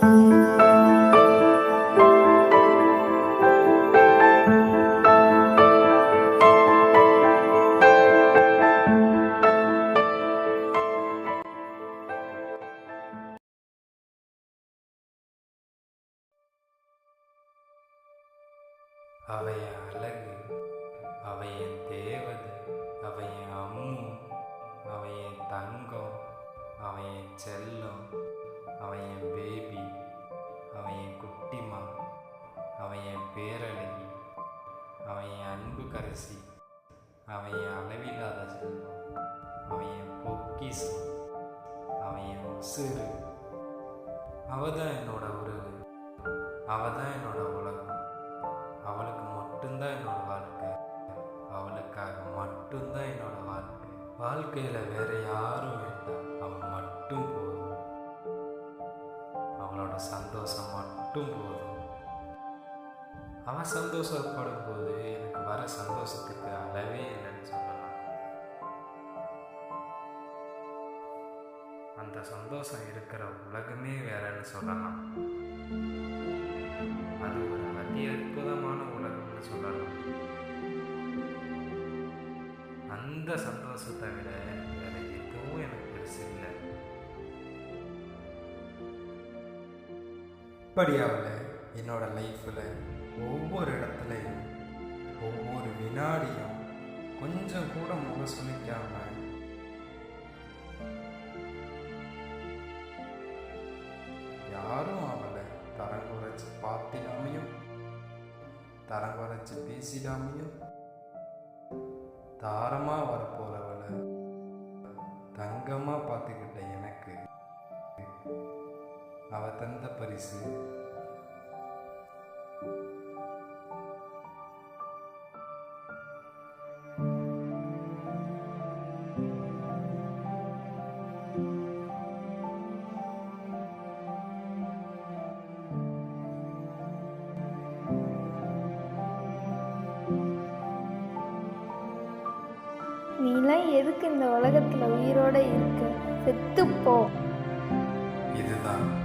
அவைய அழகு அவை என் தேவதை அவை அம்மு அவை தங்கம் அவைய செல்லம் அவைய சரி அவதான் தான் என்னோட உறவு. அவதான் என்னோட உலகம். அவளுக்கு மட்டும்தான் என்னோட வாழ்க்கை. அவளுக்காக மட்டும்தான் என்னோட வாழ்க்கை. வாழ்க்கையில் வேற யாரும் வேண்டாம் அவள் மட்டும் போதும். அவளோட சந்தோஷம் மட்டும் போதும். அவன் சந்தோஷப்படும் போது எனக்கு வர சந்தோஷத்துக்கு அளவே அந்த சந்தோஷம் இருக்கிற உலகமே வேறன்னு சொல்லலாம். அது ஒரு அதி அற்புதமான உலகம்னு சொல்லலாம். அந்த சந்தோஷத்தை விட வேற எதுவும் எனக்கு பெருசு இல்லை. இப்படியாவில் என்னோட லைஃப்பில் ஒவ்வொரு இடத்துலையும் ஒவ்வொரு வினாடியும் கொஞ்சம் கூட முக யாரும் அவளை தரங்குறைச்சி பார்த்திடாமையும் தரங்குறைச்சி பேசிடாமையும் தாரமாக வரப்போகிறவளை தங்கமாக பார்த்துக்கிட்ட எனக்கு அவ தந்த பரிசு நீலாம் எதுக்கு இந்த உலகத்துல உயிரோட இருக்க? செத்துப்போ இதுதான்.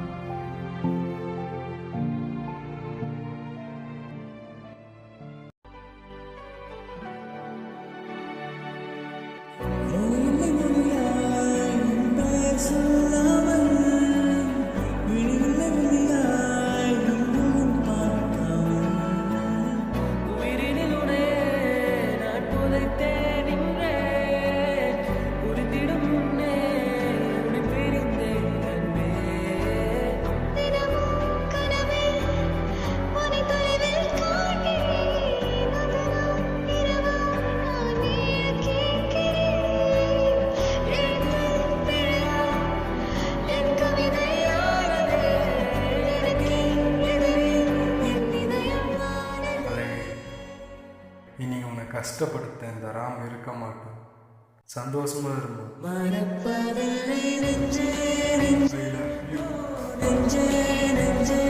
கஷ்டப்படுத்த இந்த ராம் இருக்க மாட்டோம் சந்தோஷமா இருந்தோம் நெஞ்சே நெஞ்சே